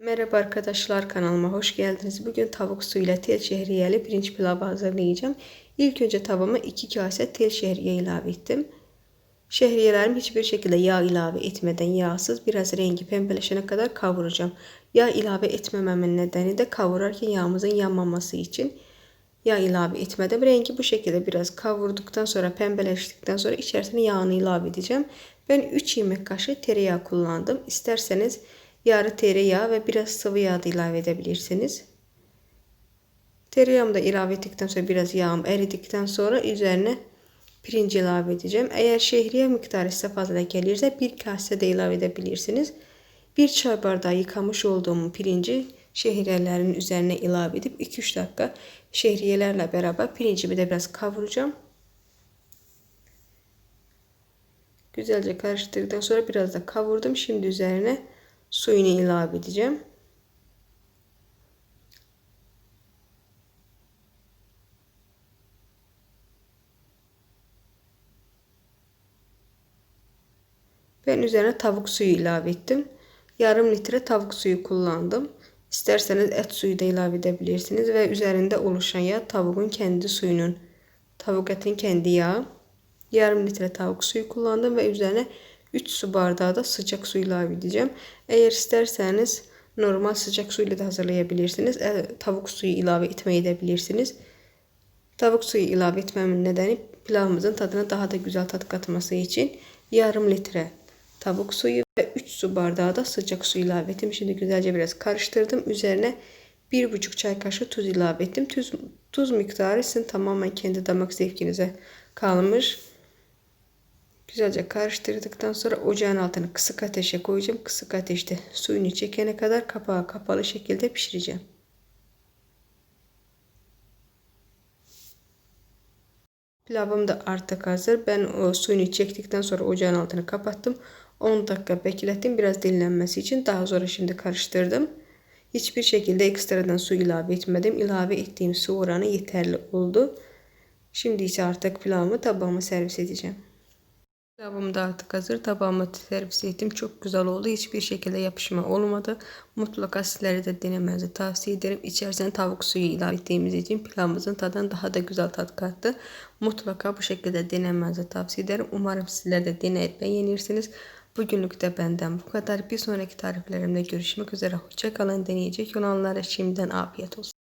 Merhaba arkadaşlar kanalıma hoş geldiniz. Bugün tavuk suyuyla tel şehriyeli pirinç pilavı hazırlayacağım. İlk önce tavama 2 kase tel şehriye ilave ettim. Şehriyelerimi hiçbir şekilde yağ ilave etmeden yağsız biraz rengi pembeleşene kadar kavuracağım. Yağ ilave etmememin nedeni de kavurarken yağımızın yanmaması için. Yağ ilave etmedim. Rengi bu şekilde biraz kavurduktan sonra pembeleştikten sonra içerisine yağını ilave edeceğim. Ben 3 yemek kaşığı tereyağı kullandım. İsterseniz yarı tereyağı ve biraz sıvı yağ da ilave edebilirsiniz. Tereyağımı da ilave ettikten sonra biraz yağım eridikten sonra üzerine pirinç ilave edeceğim. Eğer şehriye miktarı size fazla gelirse bir kase de ilave edebilirsiniz. Bir çay bardağı yıkamış olduğum pirinci şehriyelerin üzerine ilave edip 2-3 dakika şehriyelerle beraber pirincimi de biraz kavuracağım. Güzelce karıştırdıktan sonra biraz da kavurdum. Şimdi üzerine suyunu ilave edeceğim. Ben üzerine tavuk suyu ilave ettim. Yarım litre tavuk suyu kullandım. İsterseniz et suyu da ilave edebilirsiniz ve üzerinde oluşan yağ tavuğun kendi suyunun, tavuk etin kendi yağı. Yarım litre tavuk suyu kullandım ve üzerine 3 su bardağı da sıcak su ilave edeceğim. Eğer isterseniz normal sıcak suyla da hazırlayabilirsiniz. E, tavuk suyu ilave etmeyi edebilirsiniz. Tavuk suyu ilave etmemin nedeni pilavımızın tadına daha da güzel tat katması için yarım litre tavuk suyu ve 3 su bardağı da sıcak su ilave ettim. Şimdi güzelce biraz karıştırdım. Üzerine 1,5 çay kaşığı tuz ilave ettim. Tuz, tuz miktarı sizin tamamen kendi damak zevkinize kalmış. Güzelce karıştırdıktan sonra ocağın altını kısık ateşe koyacağım. Kısık ateşte suyunu çekene kadar kapağı kapalı şekilde pişireceğim. Pilavım da artık hazır. Ben o suyunu çektikten sonra ocağın altını kapattım. 10 dakika beklettim biraz dinlenmesi için. Daha sonra şimdi karıştırdım. Hiçbir şekilde ekstradan su ilave etmedim. İlave ettiğim su oranı yeterli oldu. Şimdi ise artık pilavımı tabağıma servis edeceğim. Pilavım da artık hazır. Tabağıma servis ettim. Çok güzel oldu. Hiçbir şekilde yapışma olmadı. Mutlaka sizlere de denemenizi tavsiye ederim. İçerisine tavuk suyu ilave ettiğimiz için pilavımızın tadına daha da güzel tat kattı. Mutlaka bu şekilde denemenizi tavsiye ederim. Umarım sizler de deneyip beğenirsiniz. Bugünlük de benden bu kadar. Bir sonraki tariflerimde görüşmek üzere. Hoşçakalın. Deneyecek olanlara şimdiden afiyet olsun.